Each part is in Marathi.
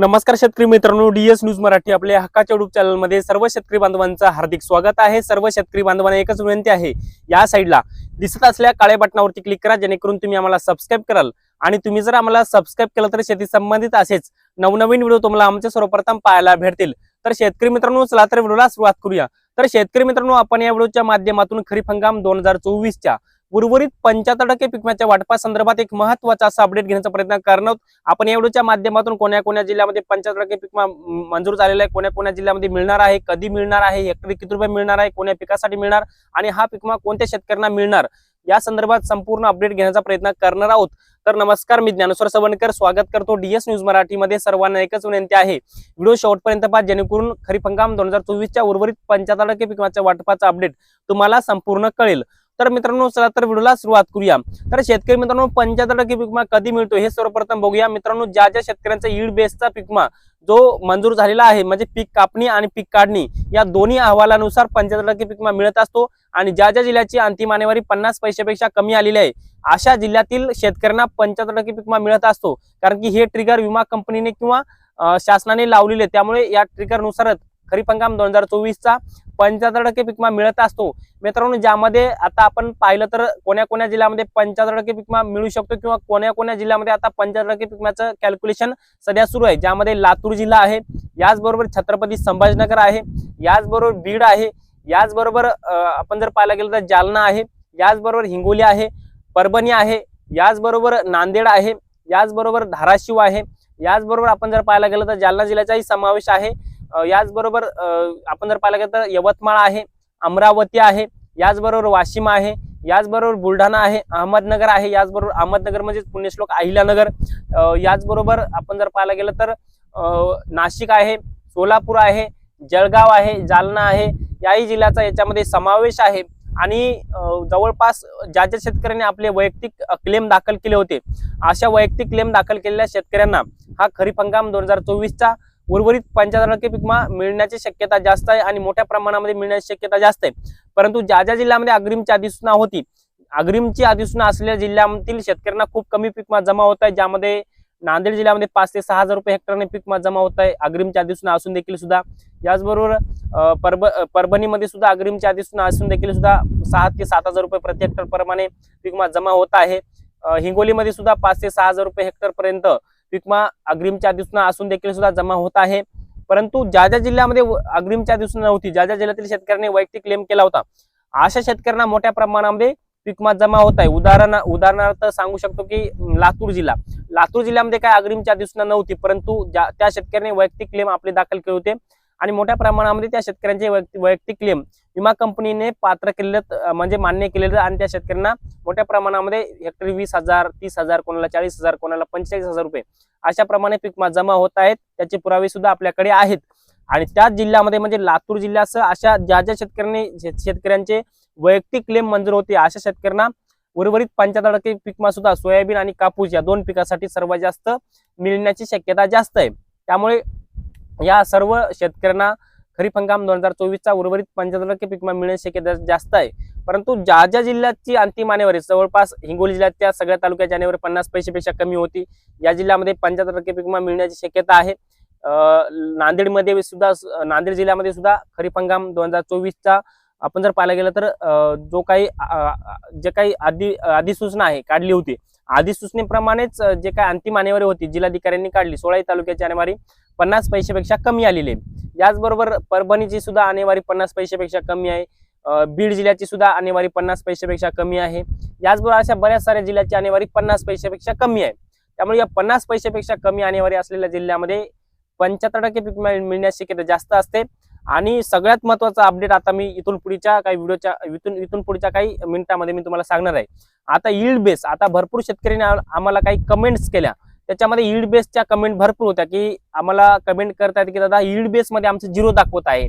नमस्कार शेतकरी मित्रांनो डीएस न्यूज मराठी आपल्या हक्काच्या युट्यूब चॅनलमध्ये सर्व शेतकरी बांधवांचं हार्दिक स्वागत आहे. सर्व शेतकरी बांधवांना एकच विनंती आहे या साईडला दिसत असल्या काळ्या बटनावरती क्लिक करा जेणेकरून तुम्ही आम्हाला सबस्क्राईब कराल. आणि तुम्ही जर आम्हाला सबस्क्राईब केलं तर शेती संबंधित असेच नवनवीन व्हिडिओ तुम्हाला आमच्या सर्वप्रथम पाहायला भेटतील. तर शेतकरी मित्रांनो चला तर व्हिडिओला सुरुवात करूया. तर शेतकरी मित्रांनो आपण या व्हिडिओच्या माध्यमातून खरीप हंगाम दोन हजार चोवीसच्या उर्वरित पंच्याहत्तर टक्के पिकम्याच्या वाटपासंदर्भात एक महत्त्वाचा असा अपडेट घेण्याचा प्रयत्न करणार आहोत. आपण या व्हिडिओच्या माध्यमातून कोण्या कोण्या जिल्ह्यामध्ये पंच्याहत्तर टक्के पीक मंजूर झालेला आहे कोण्या कोण्या जिल्ह्यामध्ये मिळणार आहे कधी मिळणार आहे हेक्टरी किती रुपये मिळणार आहे कोण्या पिकासाठी मिळणार आणि हा पिकमा कोणत्या शेतकऱ्यांना मिळणार या संदर्भात संपूर्ण अपडेट घेण्याचा प्रयत्न करणार आहोत. तर नमस्कार मी ज्ञानेश्वर सवणकर स्वागत करतो डीएस न्यूज मराठीमध्ये. सर्वांना एकच विनंती आहे. व्हिडिओ शेवटपर्यंत पहा जेणेकरून खरीप हंगाम दोन हजार चोवीसच्या उर्वरित पंच्याहत्तर टक्के पिकाच्या वाटपाचा अपडेट तुम्हाला संपूर्ण कळेल. तर मित्रांनो चला तर व्हिडिओला सुरुवात करूया. तर शेतकरी मित्रांनो पंच्याहत्तर टक्के पिकमा कधी मिळतो हे सर्वप्रथम बघूया. मित्रांनो ज्या ज्या शेतकऱ्यांचा ईड बेसचा पिकमा जो मंजूर झालेला आहे म्हणजे पीक कापणी आणि पीक काढणी या दोन्ही अहवालानुसार पंच्याहत्तर टक्के पिकमा मिळत असतो. आणि ज्या ज्या जिल्ह्याची अंतिम आणेवारी पन्नास पैशापेक्षा कमी आलेली आहे अशा जिल्ह्यातील शेतकऱ्यांना पंच्याहत्तर टक्के पिकमा मिळत असतो. कारण की हे ट्रिगर विमा कंपनीने किंवा शासनाने लावलेले त्यामुळे या ट्रिगरनुसारच खरीप हंगाम दोन हजार चोवीसचा पंच्याहत्तर टक्के पिकमा मिळत असतो. मित्रांनो ज्यामध्ये आता आपण पाहिलं तर कोण्या कोण्या जिल्ह्यामध्ये पंच्याहत्तर टक्के पिकमा मिळू शकतो किंवा कोण्या कोण्या जिल्ह्यामध्ये आता पंच्याहत्तर टक्के पिकम्याचं कॅल्क्युलेशन सध्या सुरू आहे. ज्यामध्ये लातूर जिल्हा आहे याचबरोबर छत्रपती संभाजीनगर आहे याचबरोबर बीड आहे याचबरोबर आपण जर पाहायला गेलं तर जालना आहे याचबरोबर हिंगोली आहे परभणी आहे याचबरोबर नांदेड आहे याचबरोबर धाराशिव आहे याचबरोबर आपण जर पाहायला गेलं तर जालना जिल्ह्याचाही समावेश आहे. याचबरोबर आपण जर पाहायला गेलं तर यवतमाळ आहे अमरावती आहे याचबरोबर वाशिम आहे याचबरोबर बुलढाणा आहे अहमदनगर आहे याचबरोबर अहमदनगर म्हणजे पुण्यश्लोक अहिल्यानगर. याचबरोबर आपण जर पाहायला गेलं तर नाशिक आहे सोलापूर आहे जळगाव आहे जालना आहे याही जिल्ह्याचा याच्यामध्ये समावेश आहे. आणि जवळपास ज्या ज्या शेतकऱ्यांनी आपले वैयक्तिक क्लेम दाखल केले होते अशा वैयक्तिक क्लेम दाखल केलेल्या शेतकऱ्यांना हा खरीप हंगाम दोन हजार चोवीसचा उर्वरित पंच्याहत्तर टक्के पिकमा मिळण्याची शक्यता जास्त आहे आणि मोठ्या प्रमाणामध्ये मिळण्याची शक्यता जास्त आहे. परंतु ज्या ज्या जिल्ह्यामध्ये अग्रिमची अधिसूचना होती अग्रिमची अधिसूचना असलेल्या जिल्ह्यातील शेतकऱ्यांना खूप कमी पिकमा जमा होत आहे ज्यामध्ये नांदेड जिल्ह्यामध्ये पाच ते सहा हजार रुपये हेक्टरने पिकमा जमा होत आहे. अग्रिमची अधिसूचना असून देखील सुद्धा याचबरोबर अं, परभणीमध्ये सुद्धा अग्रिमची अधिसूचना असून देखील सुद्धा सहा ते सात हजार रुपये प्रति हेक्टर प्रमाणे पिकमा जमा होत आहे. हिंगोलीमध्ये सुद्धा पाच ते सहा हजार रुपये हेक्टर पर्यंत पिकमा अग्रिमच्या अधिसूचना असून देखील सुद्धा जमा होत आहे. परंतु ज्या ज्या जिल्ह्यामध्ये अग्रिमच्या अग्रिमची नव्हती ज्या ज्या जिल्ह्यातील शेतकऱ्यांनी वैयक्तिक क्लेम केला होता अशा शेतकऱ्यांना मोठ्या प्रमाणामध्ये पिकमा जमा होत आहे. उदाहरण उदाहरणार्थ सांगू शकतो की लातूर जिल्हा. लातूर जिल्ह्यामध्ये काय अग्रिमच्या अधिसूचना नव्हती परंतु ज्या त्या शेतकऱ्यांनी वैयक्तिक क्लेम आपले दाखल केले होते. आणि मोठ्या प्रमाणामध्ये त्या शेतकऱ्यांचे वैयक्तिक क्लेम विमा कंपनीने पात्र केलेलं म्हणजे मान्य केलेलं आणि त्या शेतकऱ्यांना मोठ्या प्रमाणामध्ये हेक्टरी वीस हजार तीस हजार कोणाला चाळीस हजार कोणाला पंचेचाळीस हजार रुपये अशा प्रमाणे पीक जमा होत आहेत. त्याचे पुरावे सुद्धा आपल्याकडे आहेत. आणि त्याच जिल्ह्यामध्ये म्हणजे लातूर जिल्ह्यासह अशा ज्या ज्या शेतकऱ्यांनी शेतकऱ्यांचे वैयक्तिक क्लेम मंजूर होते अशा शेतकऱ्यांना उर्वरित पंच्याहत्तर टक्के पिकमा सुद्धा सोयाबीन आणि कापूस या दोन पिकासाठी सर्वात जास्त मिळण्याची शक्यता जास्त आहे. त्यामुळे या सर्व शेतकऱ्यांना खरीप हंगाम दोन हजार चोवीसचा उर्वरित पंच्याहत्तर टक्के पिकमा मिळण्याची शक्यता जास्त आहे. परंतु ज्या ज्या जिल्ह्याची अंतिम आणेवारी जवळपास हिंगोली जिल्ह्याच्या सगळ्या तालुक्याची आणेवारी पन्नास पैसेपेक्षा कमी होती. या जिल्ह्यामध्ये पंच्याहत्तर टक्के पिकमा मिळण्याची शक्यता आहे. नांदेडमध्ये सुद्धा नांदेड जिल्ह्यामध्ये सुद्धा खरीप हंगाम दोन हजार चोवीसचा आपण जर पाहायला गेलं तर जो काही जे काही आधी अधिसूचना आहे काढली होती. अधिसूचनेप्रमाणेच जे काही अंतिम आणेवारी होती जिल्हाधिकाऱ्यांनी काढली. सोळाही तालुक्याची आणेवारी पन्नास पैशापेक्षा कमी आलेली आहे याचबरोबर परभणीची सुद्धा आणेवारी पन्नास पैशापेक्षा कमी आहे. बीड जिल्ह्याची सुद्धा आणेवारी पन्नास पैशापेक्षा कमी आहे. याचबरोबर अशा बऱ्याच साऱ्या जिल्ह्याची आणेवारी पन्नास पैशापेक्षा कमी आहे. त्यामुळे या पन्नास पैशापेक्षा कमी आणेवारी असलेल्या जिल्ह्यामध्ये पंच्याहत्तर टक्के पीक मिळण्याची शक्यता जास्त असते. आणि सगळ्यात महत्त्वाचा अपडेट आता मी इथून पुढच्या काही व्हिडिओच्या इथून इथून पुढच्या काही मिनिटामध्ये मी तुम्हाला सांगणार आहे. आता यील्ड बेस आता भरपूर शेतकऱ्यांनी आम्हाला काही कमेंट्स केल्या. त्याच्यामध्ये यील्ड बेसच्या कमेंट भरपूर होत्या की आम्हाला कमेंट करतायत की दादा यील्ड बेसमध्ये आमचं झिरो दाखवत आहे.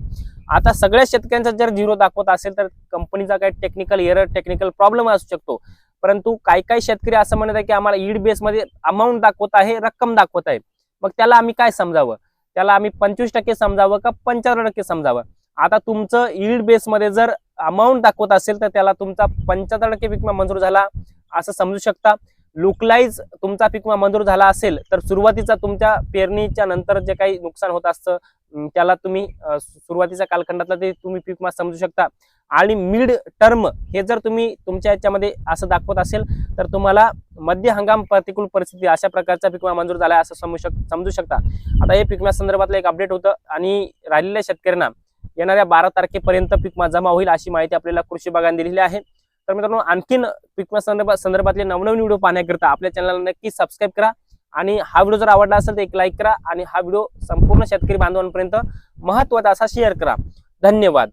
आता सगळ्या शेतकऱ्यांचा जर झिरो दाखवत असेल तर कंपनीचा काही टेक्निकल एरर टेक्निकल प्रॉब्लेम असू शकतो. परंतु काही काही शेतकरी असं म्हणत आहे की आम्हाला यील्ड बेसमध्ये अमाऊंट दाखवत आहे रक्कम दाखवत आहे. मग त्याला आम्ही काय समजावं? त्याला आम्ही पंचवीस टक्के समजावं का पंच्याहत्तर टक्के समजावं? आता तुमचं यील्ड बेसमध्ये जर अमाऊंट दाखवत असेल तर त्याला तुमचा पंच्याहत्तर टक्के विकमा मंजूर झाला असं समजू शकता. लुकलाईज तुमचा पीक विमा मंजूर झाला असेल तर सुरुवातीचा तुमच्या पेरणीच्या नंतर जे काही नुकसान होत असतं त्याला तुम्ही सुरुवातीच्या कालखंडातला ते तुम्ही पीक विमा समजू शकता. आणि मिड टर्म हे जर तुम्ही तुमच्या याच्यामध्ये असं दाखवत असेल तर तुम्हाला मध्य हंगाम प्रतिकूल परिस्थिती अशा प्रकारचा पीक विमा मंजूर झाला असं समजू शक समजू शकता. आता हे पीक विमा संदर्भातलं एक अपडेट होतं आणि राहिलेल्या शेतकऱ्यांना येणाऱ्या बारा तारखेपर्यंत पीक विमा जमा होईल अशी माहिती आपल्याला कृषी विभागाने दिलेली आहे. तर मित्रांनो आणखीन पीक संदर्भात संदर्भातले नवनवीन व्हिडिओ पाहण्याकरिता आपल्या चॅनलला नक्की सबस्क्राईब करा. आणि हा व्हिडिओ जर आवडला असेल तर एक लाईक करा आणि हा व्हिडिओ संपूर्ण शेतकरी बांधवांपर्यंत महत्त्वाचा असा शेअर करा. धन्यवाद.